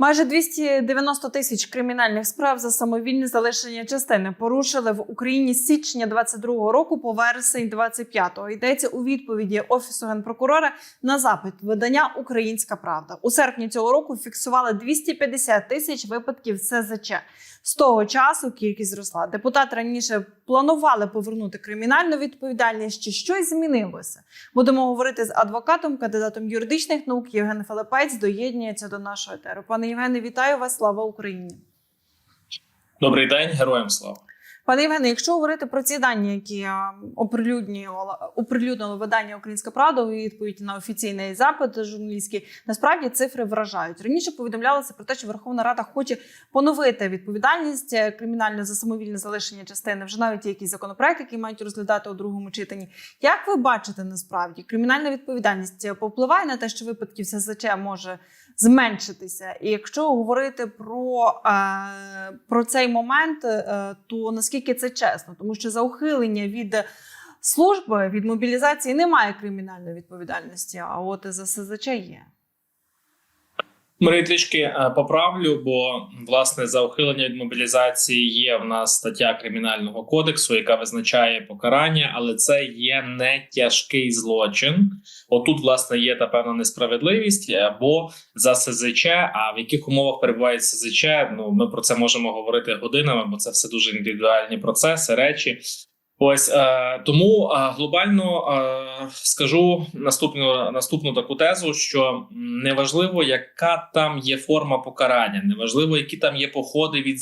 Майже 290 тисяч кримінальних справ за самовільне залишення частини порушили в Україні з січня 22 року по вересень 25-го. Йдеться у відповіді офісу генпрокурора на запит видання Українська Правда у серпні цього року. Фіксували 250 тисяч випадків СЗЧ. З того часу кількість зросла. Депутати раніше планували повернути кримінальну відповідальність. Чи щось змінилося? Будемо говорити з адвокатом, кандидатом юридичних наук Євген Филипець. Доєднується до нашого етеру. Пане Євгене, вітаю вас! Слава Україні! Добрий день, героям слава. Пане Євгене, якщо говорити про ці дані, які е, оприлюднювало оприлюднило видання Українська Правда у відповідь на офіційний запит журналістський, насправді цифри вражають. Раніше повідомлялося про те, що Верховна Рада хоче поновити відповідальність е, кримінальну за самовільне залишення частини. Вже навіть якісь законопроекти, які мають розглядати у другому читанні. Як ви бачите, насправді кримінальна відповідальність е, повпливає на те, що випадків СЗЧ може зменшитися? І якщо говорити про, е, про цей момент, е, то наскільки це чесно, тому що за ухилення від служби від мобілізації немає кримінальної відповідальності, а от за СЗЧ є. Марія трішки е, поправлю, бо власне за ухилення від мобілізації є в нас стаття кримінального кодексу, яка визначає покарання, але це є не тяжкий злочин. Отут, власне, є та певна несправедливість, е, бо за СЗЧ, а в яких умовах перебуває СЗЧ, ну ми про це можемо говорити годинами, бо це все дуже індивідуальні процеси, речі. Ось е, тому е, глобально е, скажу наступну наступну таку тезу: що неважливо, яка там є форма покарання, неважливо, які там є походи від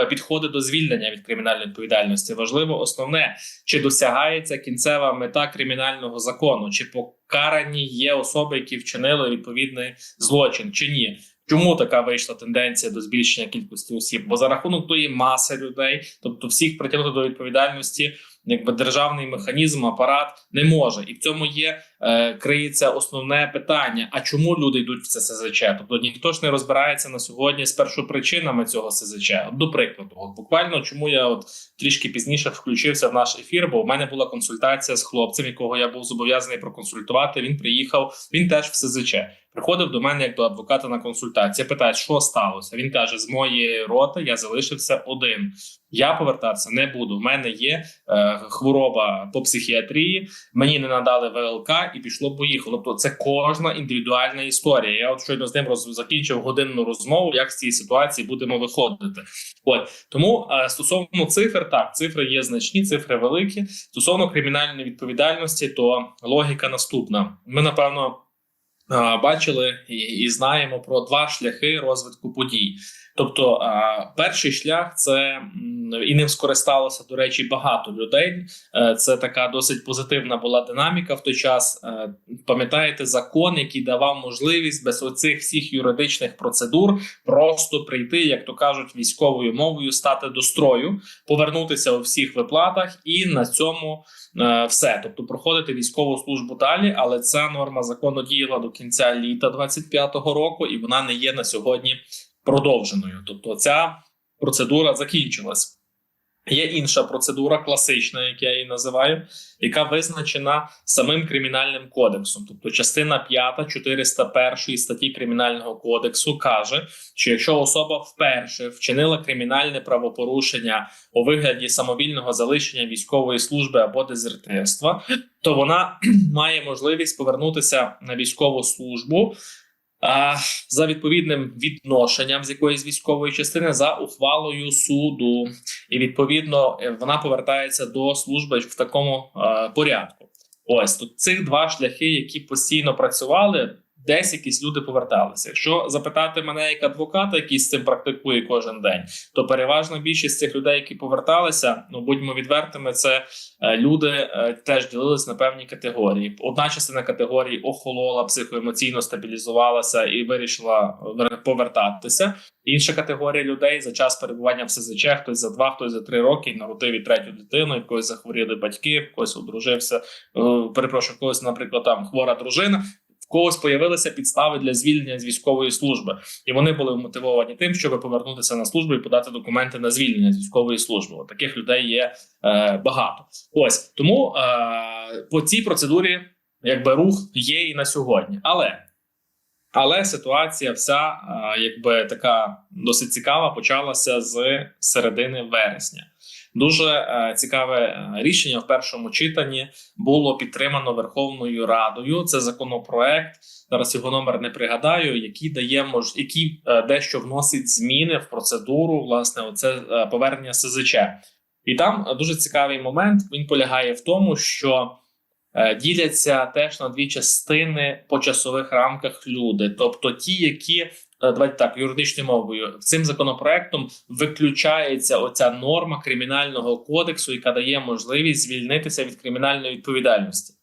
е, підходи до звільнення від кримінальної відповідальності. Важливо основне, чи досягається кінцева мета кримінального закону, чи покарані є особи, які вчинили відповідний злочин, чи ні. Чому така вийшла тенденція до збільшення кількості осіб? Бо за рахунок тої маси людей, тобто всіх притягнути до відповідальності, якби державний механізм, апарат не може, і в цьому є е, криється основне питання: а чому люди йдуть в це СЗЧ? Тобто ніхто ж не розбирається на сьогодні з першопричинами цього СЗЧ. До прикладу, буквально чому я от трішки пізніше включився в наш ефір, бо в мене була консультація з хлопцем, якого я був зобов'язаний проконсультувати. Він приїхав, він теж в СЗЧ. Приходив до мене як до адвоката на консультацію. Питає, що сталося. Він каже: з моєї роти я залишився один. Я повертатися не буду. В мене є е, хвороба по психіатрії. Мені не надали ВЛК і пішло поїхало. Тобто це кожна індивідуальна історія. Я от щойно з ним роз, закінчив годинну розмову, як з цієї ситуації будемо виходити. От тому е, стосовно цифр, так цифри є значні, цифри великі. Стосовно кримінальної відповідальності, то логіка наступна. Ми напевно. Е, Бачили і, знаємо про два шляхи розвитку подій. Тобто, е, перший шлях це і ним скористалося до речі багато людей. Е, Це така досить позитивна була динаміка в той час. Пам'ятаєте закон, який давав можливість без оцих всіх юридичних процедур просто прийти, як то кажуть, військовою мовою, стати до строю, повернутися у всіх виплатах, і на цьому все. Тобто проходити військову службу далі. Але ця норма закону діяла до кінця літа 25-го року, і вона не є на сьогодні продовженою. Тобто, ця процедура закінчилась. Є інша процедура, класична, як я її називаю, яка визначена самим кримінальним кодексом. Тобто, частина 5 401 статті кримінального кодексу каже, що якщо особа вперше вчинила кримінальне правопорушення у вигляді самовільного залишення військової служби або дезертирства, то вона має можливість повернутися на військову службу. За відповідним відношенням з якоїсь військової частини за ухвалою суду, і відповідно е, вона повертається до служби в такому порядку. Ось тут цих два шляхи, які постійно працювали, десь якісь люди поверталися. Якщо запитати мене як адвоката, який з цим практикує кожен день, то переважна більшість цих людей, які поверталися, ну будьмо відвертими, це е, люди е, теж ділились на певні категорії. Одна частина категорії охолола, психоемоційно стабілізувалася і вирішила е, повертатися. Інша категорія людей за час перебування в СЗЧ, хтось за два, хтось за три роки народив і третю дитину, когось захворіли батьки, когось одружився. Перепрошую, когось, наприклад, там хвора дружина. В когось появилися підстави для звільнення з військової служби, і вони були мотивовані тим, щоб повернутися на службу і подати документи на звільнення з військової служби. От таких людей є е, багато. Ось тому е, по цій процедурі, якби рух є і на сьогодні, але Але ситуація вся, е, якби така досить цікава, почалася з середини вересня. Дуже е, цікаве е, рішення в першому читанні було підтримано Верховною Радою. Це законопроект. Зараз його номер не пригадаю, який дає мож, який е, дещо вносить зміни в процедуру. Власне, оце повернення СЗЧ. І там дуже цікавий момент. Він полягає в тому, що діляться теж на дві частини по часових рамках люди, тобто ті, які давайте так юридичною мовою цим законопроектом виключається оця норма кримінального кодексу, яка дає можливість звільнитися від кримінальної відповідальності.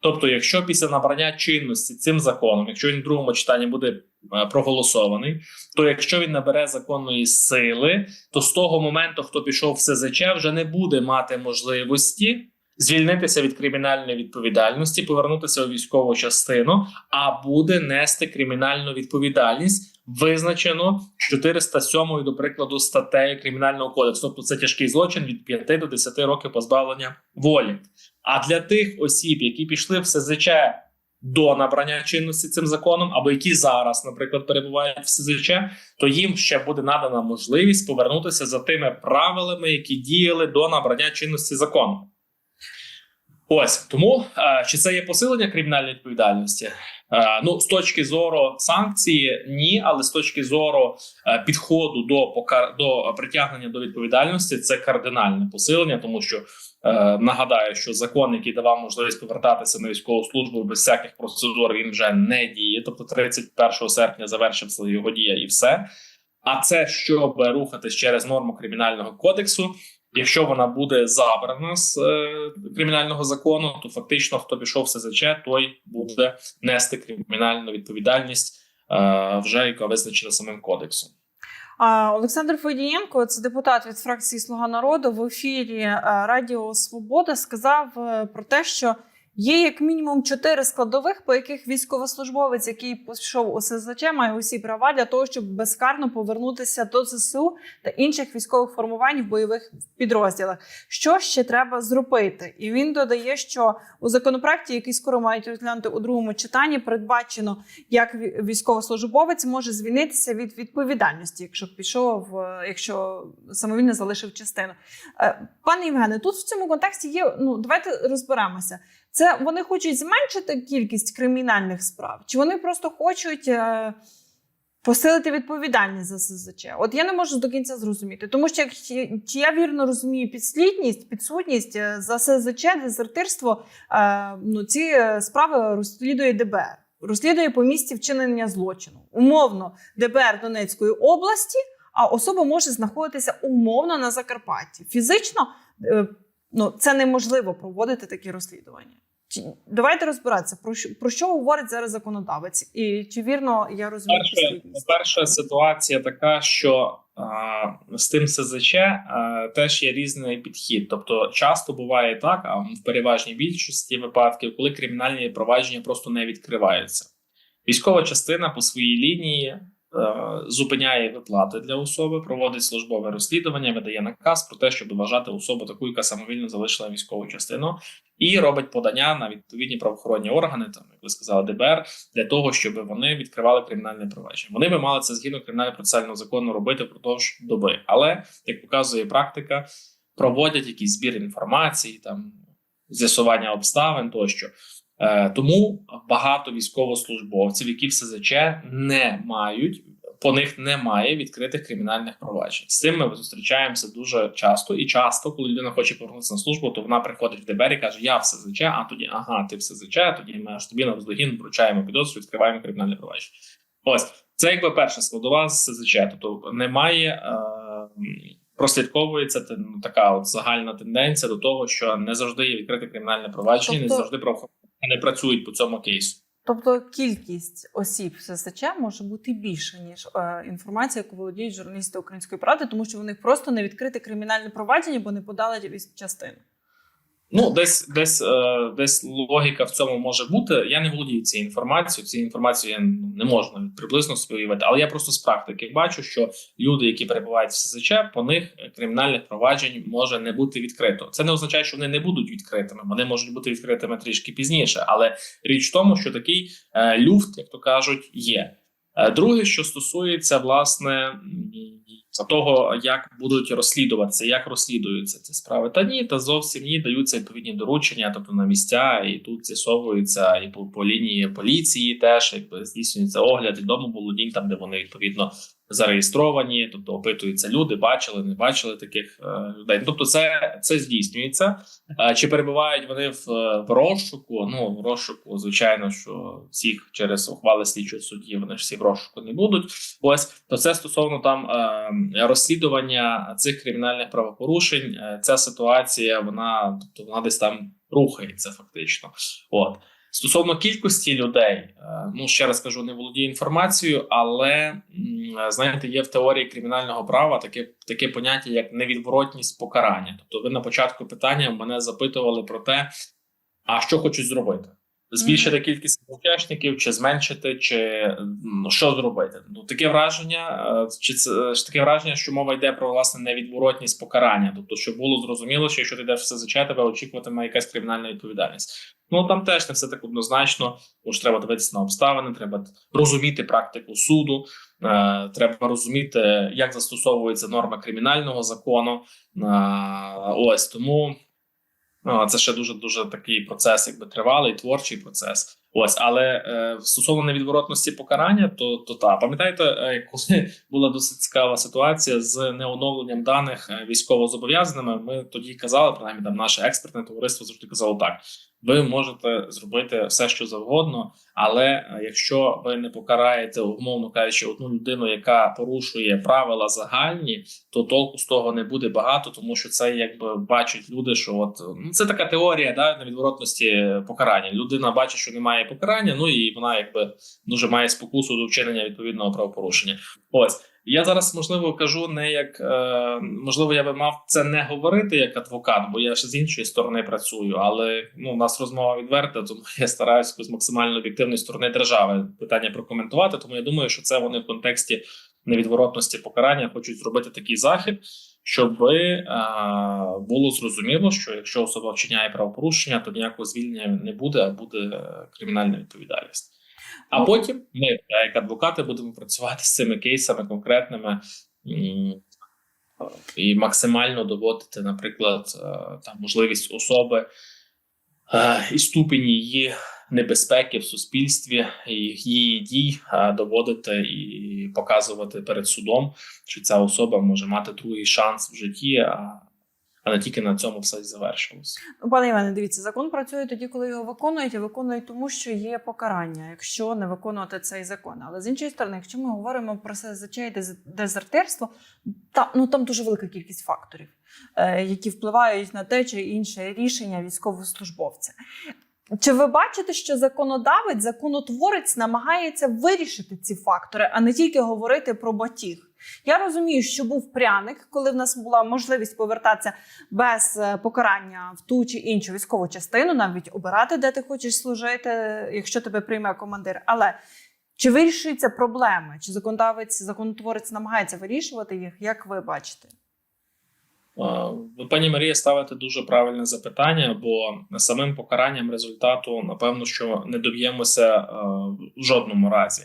Тобто, якщо після набрання чинності цим законом, якщо він в другому читанні буде е, проголосований, то якщо він набере законної сили, то з того моменту, хто пішов в СЗЧ, вже не буде мати можливості звільнитися від кримінальної відповідальності, повернутися у військову частину, а буде нести кримінальну відповідальність, визначено 407 до прикладу статтею кримінального кодексу. Тобто це тяжкий злочин від 5 до 10 років позбавлення волі. А для тих осіб, які пішли в СЗЧ до набрання чинності цим законом, або які зараз, наприклад, перебувають в СЗЧ, то їм ще буде надана можливість повернутися за тими правилами, які діяли до набрання чинності закону. Ось тому е, чи це є посилення кримінальної відповідальності? Е, ну, з точки зору санкції, ні, але з точки зору е, підходу до покар... до притягнення до відповідальності, це кардинальне посилення, тому що нагадаю, що закон, який давав можливість повертатися на військову службу без всяких процедур, він вже не діє. Тобто, 31 серпня завершився його дія, і все. А це щоб рухатись через норму кримінального кодексу. Якщо вона буде забрана з е, кримінального закону, то фактично хто пішов в СЗЧ, той буде нести кримінальну відповідальність, е, вже яка визначена самим кодексом. Олександр Федієнко, це депутат від фракції Слуга народу в ефірі е, Радіо Свобода, сказав е, про те, що є як мінімум чотири складових, по яких військовослужбовець, який пішов у СЗЧ, має усі права для того, щоб безкарно повернутися до ЗСУ та інших військових формувань в бойових підрозділах. Що ще треба зробити? І він додає, що у законопроекті, який скоро мають розглянути у другому читанні, передбачено, як військовослужбовець може звільнитися від відповідальності, якщо пішов, е, якщо самовільно залишив частину. Е, Пане Євгене, тут в цьому контексті є. Ну давайте розберемося. Це вони хочуть зменшити кількість кримінальних справ, чи вони просто хочуть е, посилити відповідальність за СЗЧ? От я не можу до кінця зрозуміти, тому що чи я вірно розумію підслідність, підсудність е, за СЗЧ, дезертирство, е, ну ці е, справи розслідує ДБР, розслідує по місці вчинення злочину. Умовно, ДБР Донецької області, а особа може знаходитися умовно на Закарпатті. Фізично ну, це неможливо проводити такі розслідування. Давайте розбиратися, про що, про що говорить зараз законодавець, і чи вірно я розумію Перше, перша ситуація така, що а, з тим СЗЧ а, теж є різний підхід. Тобто, часто буває так, а в переважній більшості випадків, коли кримінальні провадження просто не відкриваються. Військова частина по своїй лінії е, зупиняє виплати для особи, проводить службове розслідування, видає наказ про те, щоб вважати особу таку, яка самовільно залишила військову частину, і робить подання на відповідні правоохоронні органи, там як ви сказали, ДБР, для того, щоб вони відкривали кримінальне провадження. Вони би мали це згідно кримінально процесуального закону робити впродовж доби. Але як показує практика, проводять якийсь збір інформації, там з'ясування обставин тощо. Е, тому багато військовослужбовців, які в СЗЧ не мають, по них немає відкритих кримінальних проваджень. З цим ми зустрічаємося дуже часто. І часто, коли людина хоче повернутися на службу, то вона приходить в ДБР і каже: Я в СЗЧ, а тоді ага, ти в СЗЧ, тоді ми аж тобі на вздогін вручаємо підозру, відкриваємо кримінальне провадження. Ось це якби перша складова з СЗЧ. Тобто немає. Е, Прослідковується ну, така от загальна тенденція до того, що не завжди є відкрите кримінальне провадження, не Тобто- завжди правоохоронці не працюють по цьому кейсу. Тобто кількість осіб в може бути більше ніж е, інформація, яку володіють журналісти української правди, тому що в них просто не відкрите кримінальне провадження, бо не подали частину. Ну, десь десь е, десь логіка в цьому може бути. Я не володію цією інформацією. Цією інформацією я ну, не можу навіть приблизно собі уявити, але я просто з практики бачу, що люди, які перебувають в СЗЧ, по них кримінальних проваджень може не бути відкрито. Це не означає, що вони не будуть відкритими. Вони можуть бути відкритими трішки пізніше. Але річ в тому, що такий е, люфт, як то кажуть, є. Е, Друге, що стосується власне того, як будуть розслідуватися, як розслідуються ці справи, та ні, та зовсім ні, даються відповідні доручення, тобто на місця, і тут з'ясовується і по, по лінії поліції теж якби здійснюється огляд і домоволодінь, там де вони відповідно зареєстровані, тобто опитуються люди, бачили, не бачили таких е, людей. Тобто, це, це здійснюється. Е, Чи перебувають вони в, в розшуку? Ну в розшуку, звичайно, що всіх через ухвали слідчого судді вони ж всі в розшуку не будуть. Ось то це стосовно там е, розслідування цих кримінальних правопорушень. Е, ця ситуація вона тобто вона десь там рухається фактично. От стосовно кількості людей, е, ну ще раз кажу, не володію інформацією, але знаєте, є в теорії кримінального права таке таке поняття як невідворотність покарання. Тобто, ви на початку питання мене запитували про те, а що хочуть зробити. Збільшити кількість учасників, чи зменшити, чи м, що зробити? Ну таке враження, е, чи це ж таке враження, що мова йде про власне невідворотність покарання, тобто, щоб було зрозуміло, що якщо ти йдеш в СЗЧ, тебе очікуватиме якась кримінальна відповідальність. Ну там теж не все так однозначно, що треба дивитися на обставини, треба розуміти практику суду, е, треба розуміти, як застосовується норма кримінального закону. Е, ось тому. Ну, це ще дуже дуже такий процес, якби тривалий, творчий процес. Ось, але е, стосовно невідворотності покарання, то то та пам'ятаєте, е, коли була досить цікава ситуація з неоновленням даних е, військовозобов'язаними, ми тоді казали, принаймні там наше експертне товариство завжди казало так: ви можете зробити все, що завгодно, але е, якщо ви не покараєте, умовно кажучи, одну людину, яка порушує правила загальні, то толку з того не буде багато, тому що це якби бачать люди, що от ну це така теорія да невідворотності покарання. Людина бачить, що немає покарання, ну і вона якби дуже має спокусу до вчинення відповідного правопорушення. Ось я зараз можливо кажу не як е, можливо, я би мав це не говорити як адвокат, бо я ще з іншої сторони працюю. Але ну у нас розмова відверта, тому я стараюся з максимально об'єктивної сторони держави питання прокоментувати. Тому я думаю, що це вони в контексті невідворотності покарання хочуть зробити такий захід, щоб е, було зрозуміло, що якщо особа вчиняє правопорушення, то ніякого звільнення не буде, а буде е, кримінальна відповідальність. А Ну, потім ми, е, як адвокати, будемо працювати з цими кейсами конкретними і максимально доводити, наприклад, е, там можливість особи е, і ступінь її небезпеки в суспільстві, і її дій доводити і показувати перед судом, що ця особа може мати другий шанс в житті, а, а не тільки на цьому все і завершилось. Ну, Пане Іване, дивіться, закон працює тоді, коли його виконують, і виконують тому, що є покарання, якщо не виконувати цей закон. Але з іншої сторони, якщо ми говоримо про СЗЧ і дез- дезертирство, та ну там дуже велика кількість факторів, е, які впливають на те чи інше рішення військовослужбовця. Чи ви бачите, що законодавець, законотворець намагається вирішити ці фактори, а не тільки говорити про батіг? Я розумію, що був пряник, коли в нас була можливість повертатися без е, покарання в ту чи іншу військову частину, навіть обирати, де ти хочеш служити, якщо тебе прийме командир. Але чи вирішуються проблеми? Чи законодавець, законотворець намагається вирішувати їх? Як ви бачите? Е, Ви, пані Марія, ставите дуже правильне запитання, бо самим покаранням результату, напевно, що не доб'ємося е, в жодному разі.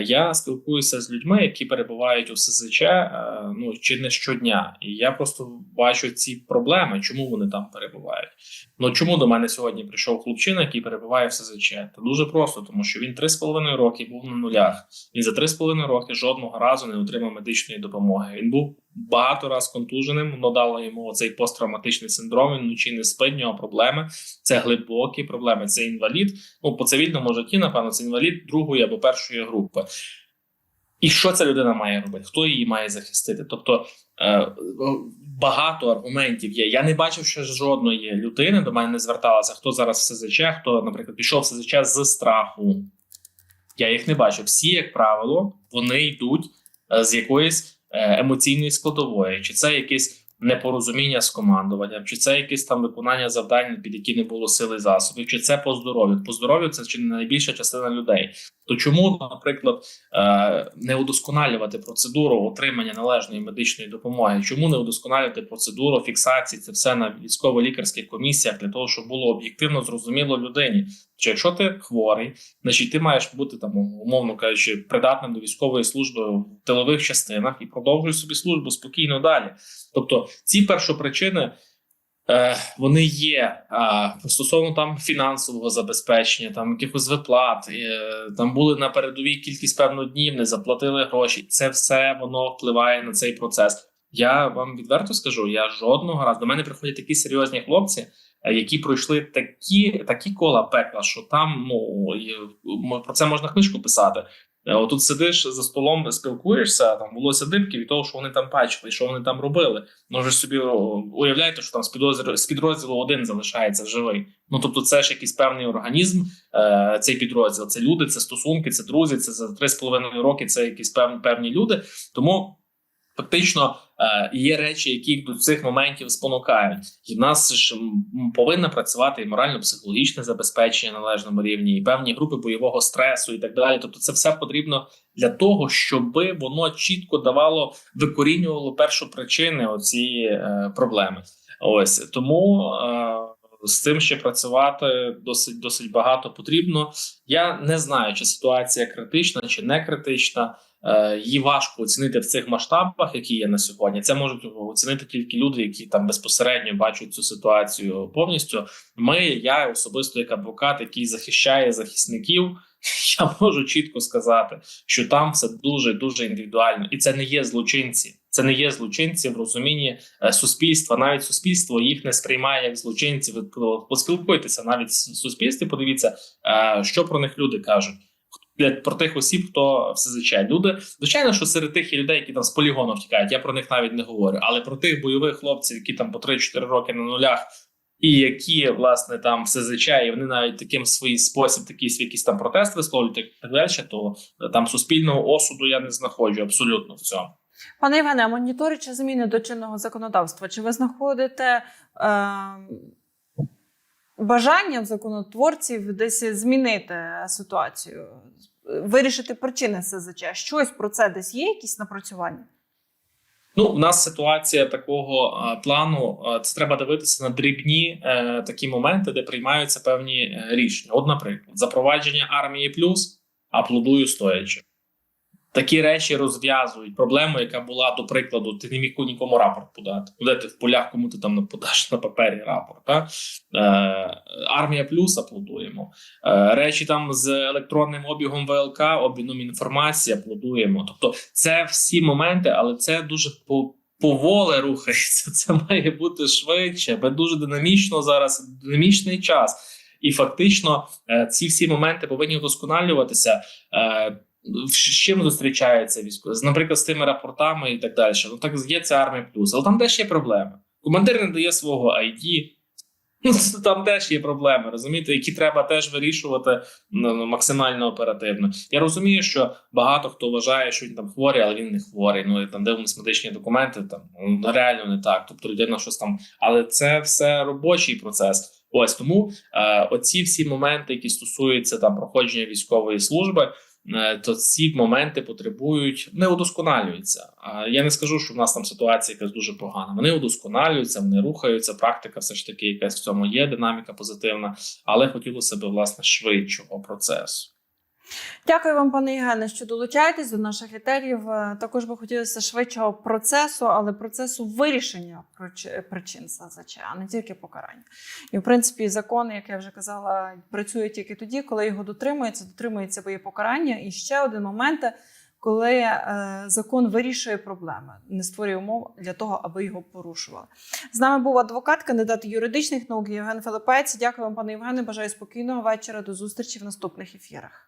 Я спілкуюся з людьми, які перебувають у СЗЧ е, ну чи не щодня, і я просто бачу ці проблеми, чому вони там перебувають. Ну чому до мене сьогодні прийшов хлопчина, який перебуває в СЗЧ? Та дуже просто, тому що він 3,5 роки був на нулях. Він за 3,5 роки жодного разу не отримав медичної допомоги. Він був багато раз контуженим, воно дало йому цей посттравматичний синдром. Він вночі не спить, в нього проблеми. Це глибокі проблеми. Це інвалід. Ну по цивільному житті, напевно, це інвалід другої або першої групи. І що ця людина має робити? Хто її має захистити? Тобто е, багато аргументів є. Я не бачив, що жодної людини до мене не зверталася. Хто зараз в СЗЧ, хто, наприклад, пішов в СЗЧ з страху. Я їх не бачив. Всі, як правило, вони йдуть е, з якоїсь е, емоційної складової, чи це якесь непорозуміння з командуванням, чи це якесь там виконання завдань, під які не було сили засобів, чи це по здоров'ю. По здоров'ю це чи не найбільша частина людей. То чому, наприклад, е, не удосконалювати процедуру отримання належної медичної допомоги? Чому не удосконалювати процедуру фіксації? Це все на військово-лікарських комісіях для того, щоб було об'єктивно зрозуміло людині. Що якщо ти хворий, значить ти маєш бути там, умовно кажучи, придатним до військової служби в тилових частинах і продовжуй собі службу спокійно далі. Тобто, ці першопричини. Е, вони є а, стосовно там фінансового забезпечення, там якихось виплат, е, там були на передовій кількість певно днів, не заплатили гроші. Це все воно впливає на цей процес. Я вам відверто скажу, я жодного разу до мене приходять такі серйозні хлопці, е, які пройшли такі такі кола пекла, що там ну м- про це можна книжку писати. Е, Отут сидиш за столом, спілкуєшся, там волосся дибки від того, що вони там бачили, що вони там робили. Може собі уявляєте, що там з підрозділу, з підрозділу один залишається живий. Ну тобто, це ж якийсь певний організм, е, цей підрозділ. Це люди, це стосунки, це друзі. Це за три з половиною роки. Це якісь певні певні люди. Тому фактично е, є речі, які до цих моментів спонукають. І в нас ж повинна працювати і морально-психологічне забезпечення на належному рівні, і певні групи бойового стресу, і так далі. Тобто, це все потрібно для того, щоб воно чітко давало викорінювало першу причини оці е, проблеми. Ось тому. Е, з цим ще працювати досить досить багато потрібно. Я не знаю, чи ситуація критична, чи не критична. Е, Її важко оцінити в цих масштабах, які є на сьогодні. Це можуть оцінити тільки люди, які там безпосередньо бачать цю ситуацію повністю. Ми, я особисто як адвокат, який захищає захисників. Я можу чітко сказати, що там все дуже дуже індивідуально, і це не є злочинці. Це не є злочинці в розумінні е, суспільства. Навіть суспільство їх не сприймає як злочинців. Ви поспілкуйтеся навіть в суспільстві. Подивіться, е, що про них люди кажуть. Про тих осіб, хто все звичай люди. Звичайно, що серед тих є людей, які там з полігону втікають. Я про них навіть не говорю. Але про тих бойових хлопців, які там по 3-4 роки на нулях, і які власне там все і вони навіть таким свій спосіб, такий свій якийсь там протест висловлюють і так далі, то е, там суспільного осуду я не знаходжу абсолютно в цьому. Пане а моніторячи зміни до чинного законодавства, чи ви знаходите е, бажання законотворців десь змінити ситуацію, вирішити причини СЗЧ? Щось про це десь є, якісь напрацювання? Ну, у нас ситуація такого плану. Це треба дивитися на дрібні е, такі моменти, де приймаються певні е, рішення. От, наприклад, запровадження армії плюс аплодую стоячи. Такі речі розв'язують проблему, яка була до прикладу. Ти не міг нікому рапорт подати. Куди ти в полях, кому ти там подаш на папері рапорт? Та? Е, армія плюс аплодуємо. Е, речі там з електронним обігом ВЛК, обміном інформації аплодуємо. Тобто, це всі моменти, але це дуже по. Поволе рухається, це має бути швидше, бо дуже динамічно зараз динамічний час, і фактично е, ці всі моменти повинні вдосконалюватися. З чим зустрічається військовий? З, Наприклад, з тими рапортами і так далі. Ну так є це армія плюс, але там теж є проблеми. Командир не дає свого ID. Ну, там теж є проблеми, розумієте, які треба теж вирішувати ну, максимально оперативно. Я розумію, що багато хто вважає, що він там хворий, але він не хворий. Ну і там дивимося медичні документи, там ну, реально не так. Тобто людина щось там, але це все робочий процес. Ось тому е, оці всі моменти, які стосуються там проходження військової служби. Е, То ці моменти потребують не удосконалюються. Я не скажу, що в нас там ситуація якась дуже погана. Вони удосконалюються, вони рухаються. Практика все ж таки якась в цьому є, динаміка позитивна, але хотілося б власне швидшого процесу. Дякую вам, пане Євгене, що долучаєтесь до наших етерів. Е, Також би хотілося швидшого процесу, але процесу вирішення причин СЗЧ, а не тільки покарання. І в принципі, закон, як я вже казала, працює тільки тоді, коли його дотримується, дотримується бо покарання. І ще один момент, коли е, закон вирішує проблеми, не створює умов для того, аби його порушували. З нами був адвокат, кандидат юридичних наук Євген Филипець. Дякую вам, пане Євгене. Бажаю спокійного вечора. До зустрічі в наступних ефірах.